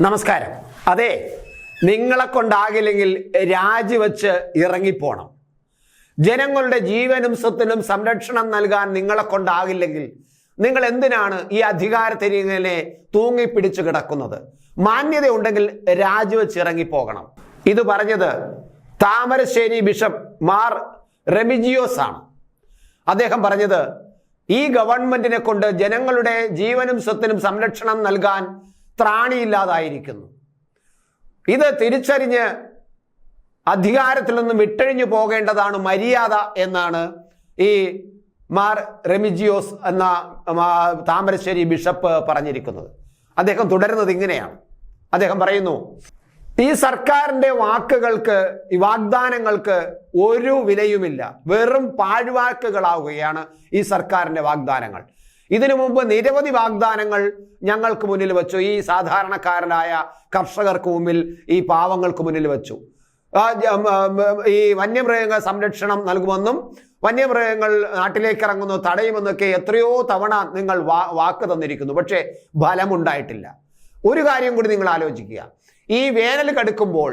നമസ്കാരം. അതെ നിങ്ങളെ കൊണ്ടാകില്ലെങ്കിൽ രാജിവെച്ച് ഇറങ്ങിപ്പോണം. ജനങ്ങളുടെ ജീവനും സ്വത്തിനും സംരക്ഷണം നൽകാൻ നിങ്ങളെ കൊണ്ടാകില്ലെങ്കിൽ നിങ്ങൾ എന്തിനാണ് ഈ അധികാരത്തിരിങ്ങനെ തൂങ്ങിപ്പിടിച്ചു കിടക്കുന്നത്? മാന്യത ഉണ്ടെങ്കിൽ രാജിവെച്ച് ഇറങ്ങിപ്പോകണം. ഇത് പറഞ്ഞത് താമരശ്ശേരി ബിഷപ്പ് മാർ റെമിജിയോസ് ആണ്. അദ്ദേഹം പറഞ്ഞത് ഈ ഗവൺമെന്റിനെ കൊണ്ട് ജനങ്ങളുടെ ജീവനും സ്വത്തിനും സംരക്ഷണം നൽകാൻ ത്രാണിയില്ലാതായിരിക്കുന്നു. ഇത് തിരിച്ചറിഞ്ഞ് അധികാരത്തിൽ നിന്നും വിട്ടഴിഞ്ഞു പോകേണ്ടതാണ് മര്യാദ എന്നാണ് ഈ മാർ റെമിജിയോസ് എന്ന താമരശ്ശേരി ബിഷപ്പ് പറഞ്ഞിരിക്കുന്നത്. അദ്ദേഹം തുടരുന്നത് ഇങ്ങനെയാണ്. അദ്ദേഹം പറയുന്നു ഈ സർക്കാരിന്റെ വാക്കുകൾക്ക് ഈ വാഗ്ദാനങ്ങൾക്ക് ഒരു വിലയുമില്ല. വെറും പാഴ്വാക്കുകളാവുകയാണ് ഈ സർക്കാരിന്റെ വാഗ്ദാനങ്ങൾ. ഇതിനു മുമ്പ് നിരവധി വാഗ്ദാനങ്ങൾ ഞങ്ങൾക്ക് മുന്നിൽ വെച്ചു. ഈ സാധാരണക്കാരനായ കർഷകർക്ക് മുമ്പിൽ ഈ പാവങ്ങൾക്ക് മുന്നിൽ വെച്ചു. ഈ വന്യമൃഗ സംരക്ഷണം നൽകുമെന്നും വന്യമൃഗങ്ങൾ നാട്ടിലേക്ക് ഇറങ്ങുന്നു തടയുമെന്നൊക്കെ എത്രയോ തവണ നിങ്ങൾ വാക്ക് തന്നിരിക്കുന്നു. പക്ഷേ ഫലമുണ്ടായിട്ടില്ല. ഒരു കാര്യം കൂടി നിങ്ങൾ ആലോചിക്കുക. ഈ വേനൽ കടുക്കുമ്പോൾ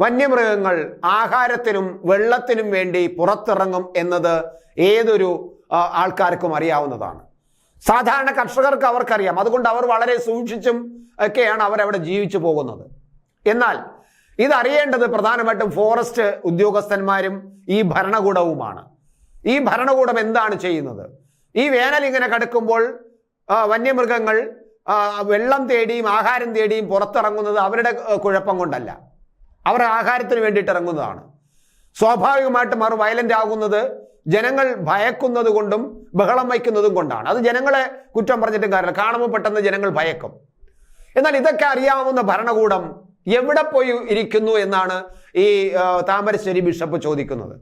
വന്യമൃഗങ്ങൾ ആഹാരത്തിനും വെള്ളത്തിനും വേണ്ടി പുറത്തിറങ്ങും എന്നത് ഏതൊരു ആൾക്കാർക്കും അറിയാവുന്നതാണ്. സാധാരണ കർഷകർക്ക് അവർക്കറിയാം. അതുകൊണ്ട് അവർ വളരെ സൂക്ഷിച്ചും ഒക്കെയാണ് അവരവിടെ ജീവിച്ചു പോകുന്നത്. എന്നാൽ ഇതറിയേണ്ടത് പ്രധാനമായിട്ടും ഫോറസ്റ്റ് ഉദ്യോഗസ്ഥന്മാരും ഈ ഭരണകൂടവുമാണ്. ഈ ഭരണകൂടം എന്താണ് ചെയ്യുന്നത്? ഈ വേനൽ ഇങ്ങനെ കടക്കുമ്പോൾ വന്യമൃഗങ്ങൾ വെള്ളം തേടിയും ആഹാരം തേടിയും പുറത്തിറങ്ങുന്നത് അവരുടെ കുഴപ്പം കൊണ്ടല്ല. അവരുടെ ആഹാരത്തിന് വേണ്ടിയിട്ട് ഇറങ്ങുന്നതാണ്. സ്വാഭാവികമായിട്ടും അവർ വയലന്റ് ആകുന്നത് ജനങ്ങൾ ഭയക്കുന്നത് കൊണ്ടും ബഹളം വയ്ക്കുന്നതും കൊണ്ടാണ്. അത് ജനങ്ങളെ കുറ്റം പറഞ്ഞിട്ടും കാര്യമില്ല. കാണുമ്പോൾ പെട്ടെന്ന് ജനങ്ങൾ ഭയക്കും. എന്നാൽ ഇതൊക്കെ അറിയാവുന്ന ഭരണകൂടം എവിടെ പോയി ഇരിക്കുന്നു എന്നാണ് ഈ താമരശ്ശേരി ബിഷപ്പ് ചോദിക്കുന്നത്.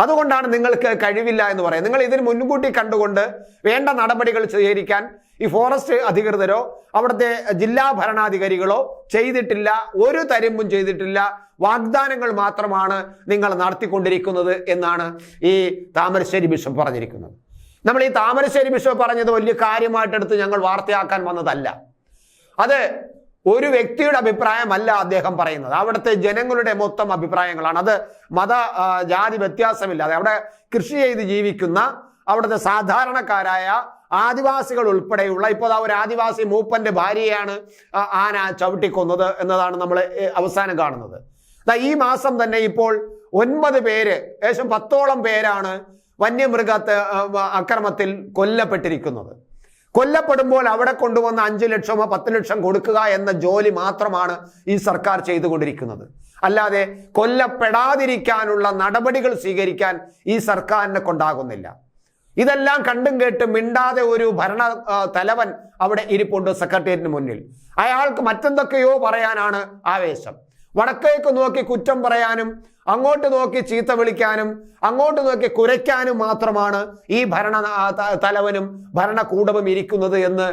അതുകൊണ്ടാണ് നിങ്ങൾക്ക് കഴിവില്ല എന്ന് പറയുന്നത്. നിങ്ങൾ ഇതിന് മുൻകൂട്ടി കണ്ടുകൊണ്ട് വേണ്ട നടപടികൾ സ്വീകരിക്കാൻ ഈ ഫോറസ്റ്റ് അധികൃതരോ അവിടുത്തെ ജില്ലാ ഭരണാധികാരികളോ ചെയ്തിട്ടില്ല ഒരു തരിമ്പും ചെയ്തിട്ടില്ല. വാഗ്ദാനങ്ങൾ മാത്രമാണ് നിങ്ങൾ നടത്തിക്കൊണ്ടിരിക്കുന്നത് എന്നാണ് ഈ താമരശ്ശേരി ബിഷപ്പ് പറഞ്ഞിരിക്കുന്നത്. നമ്മൾ ഈ താമരശ്ശേരി ബിഷപ്പ് പറഞ്ഞത് വലിയ കാര്യമായിട്ടെടുത്ത് ഞങ്ങൾ വാർത്തയാക്കാൻ വന്നതല്ല. അത് ഒരു വ്യക്തിയുടെ അഭിപ്രായമല്ല അദ്ദേഹം പറയുന്നത്. അവിടുത്തെ ജനങ്ങളുടെ മൊത്തം അഭിപ്രായങ്ങളാണ്. അത് മത ജാതി വ്യത്യാസമില്ലാതെ. അവിടെ കൃഷി ചെയ്ത് ജീവിക്കുന്ന അവിടുത്തെ സാധാരണക്കാരായ ആദിവാസികൾ ഉൾപ്പെടെയുള്ള ഇപ്പോൾ ആ ഒരു ആദിവാസി മൂപ്പന്റെ ഭാര്യയാണ് ആന ചവിട്ടിക്കൊന്നത് എന്നതാണ് നമ്മൾ അവസാനം കാണുന്നത്. ഈ മാസം തന്നെ ഇപ്പോൾ ഒൻപത് പേര് ഏകദേശം പത്തോളം പേരാണ് വന്യമൃഗ അക്രമത്തിൽ കൊല്ലപ്പെട്ടിരിക്കുന്നത്. കൊല്ലപ്പെടുമ്പോൾ അവിടെ കൊണ്ടുവന്ന അഞ്ചു ലക്ഷമോ പത്ത് ലക്ഷം കൊടുക്കുക എന്ന ജോലി മാത്രമാണ് ഈ സർക്കാർ ചെയ്തുകൊണ്ടിരിക്കുന്നത്. അല്ലാതെ കൊല്ലപ്പെടാതിരിക്കാനുള്ള നടപടികൾ സ്വീകരിക്കാൻ ഈ സർക്കാരിനെ കൊണ്ടാകുന്നില്ല. ഇതെല്ലാം കണ്ടും കേട്ടും മിണ്ടാതെ ഒരു ഭരണ തലവൻ അവിടെ ഇരിപ്പുണ്ട് സെക്രട്ടേറിയറ്റിന് മുന്നിൽ. അയാൾക്ക് മറ്റെന്തൊക്കെയോ പറയാനാണ് ആവേശം. വടക്കേക്ക് നോക്കി കുറ്റം പറയാനും അങ്ങോട്ട് നോക്കി ചീത്ത വിളിക്കാനും അങ്ങോട്ട് നോക്കി കുരയ്ക്കാനും മാത്രമാണ് ഈ ഭരണ തലവനും ഭരണകൂടവും ഇരിക്കുന്നത് എന്ന്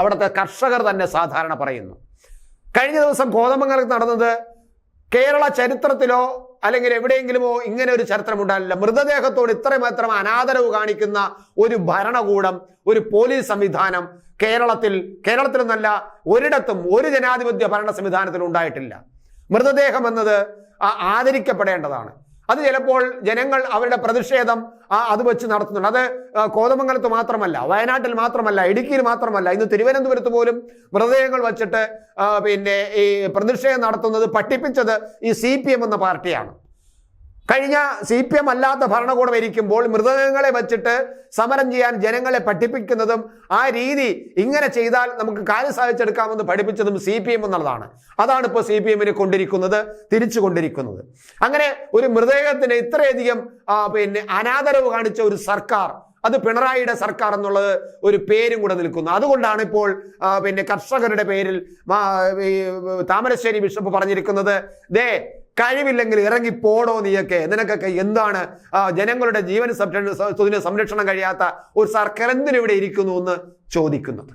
അവിടുത്തെ കർഷകർ തന്നെ സാധാരണ പറയുന്നു. കഴിഞ്ഞ ദിവസം കോതമംഗലത്ത് നടന്നത് കേരള ചരിത്രത്തിലോ അല്ലെങ്കിൽ എവിടെയെങ്കിലുമോ ഇങ്ങനെ ഒരു ചരിത്രം ഉണ്ടാവില്ല. മൃതദേഹത്തോട് ഇത്രമാത്രം അനാദരവ് കാണിക്കുന്ന ഒരു ഭരണകൂടം ഒരു പോലീസ് സംവിധാനം കേരളത്തിൽ നിന്നല്ല ഒരിടത്തും ഒരു ജനാധിപത്യ ഭരണ സംവിധാനത്തിൽ ഉണ്ടായിട്ടില്ല. മൃതദേഹം എന്നത് ആദരിക്കപ്പെടേണ്ടതാണ്. അത് ചിലപ്പോൾ ജനങ്ങൾ അവരുടെ പ്രതിഷേധം അത് വെച്ച് നടത്തുന്നുണ്ട്. അത് കോതമംഗലത്ത് മാത്രമല്ല വയനാട്ടിൽ മാത്രമല്ല ഇടുക്കിയിൽ മാത്രമല്ല ഇന്ന് തിരുവനന്തപുരത്ത് പോലും മൃതദേഹങ്ങൾ വെച്ചിട്ട് പിന്നെ ഈ പ്രതിഷേധം നടത്തുന്നത് പട്ടിപ്പിച്ചത് ഈ സി എന്ന പാർട്ടിയാണ്. കഴിഞ്ഞ സി പി എം അല്ലാത്ത ഭരണകൂടം ഇരിക്കുമ്പോൾ മൃതദേഹങ്ങളെ വച്ചിട്ട് സമരം ചെയ്യാൻ ജനങ്ങളെ പഠിപ്പിക്കുന്നതും ആ രീതി ഇങ്ങനെ ചെയ്താൽ നമുക്ക് കാര്യം സാധിച്ചെടുക്കാമെന്ന് പഠിപ്പിച്ചതും സി പി എം എന്നുള്ളതാണ്. അതാണ് ഇപ്പോൾ സി പി എമ്മിന് കൊണ്ടിരിക്കുന്നത് തിരിച്ചു കൊണ്ടിരിക്കുന്നത്. അങ്ങനെ ഒരു മൃതദേഹത്തിന് ഇത്രയധികം പിന്നെ അനാദരവ് കാണിച്ച ഒരു സർക്കാർ അത് പിണറായിയുടെ സർക്കാർ എന്നുള്ളത് ഒരു പേരും കൂടെ നിൽക്കുന്നു. അതുകൊണ്ടാണ് ഇപ്പോൾ പിന്നെ കർഷകരുടെ പേരിൽ താമരശ്ശേരി ബിഷപ്പ് പറഞ്ഞിരിക്കുന്നത് ദേ കഴിവില്ലെങ്കിൽ ഇറങ്ങി പോടോ നീയൊക്കെ. നിനക്കൊക്കെ എന്താണ് ജനങ്ങളുടെ ജീവൻ സംരക്ഷണം കഴിയാത്ത ഒരു സർക്കാർ എന്തിനിവിടെ ഇരിക്കുന്നു എന്ന് ചോദിക്കുന്നത്.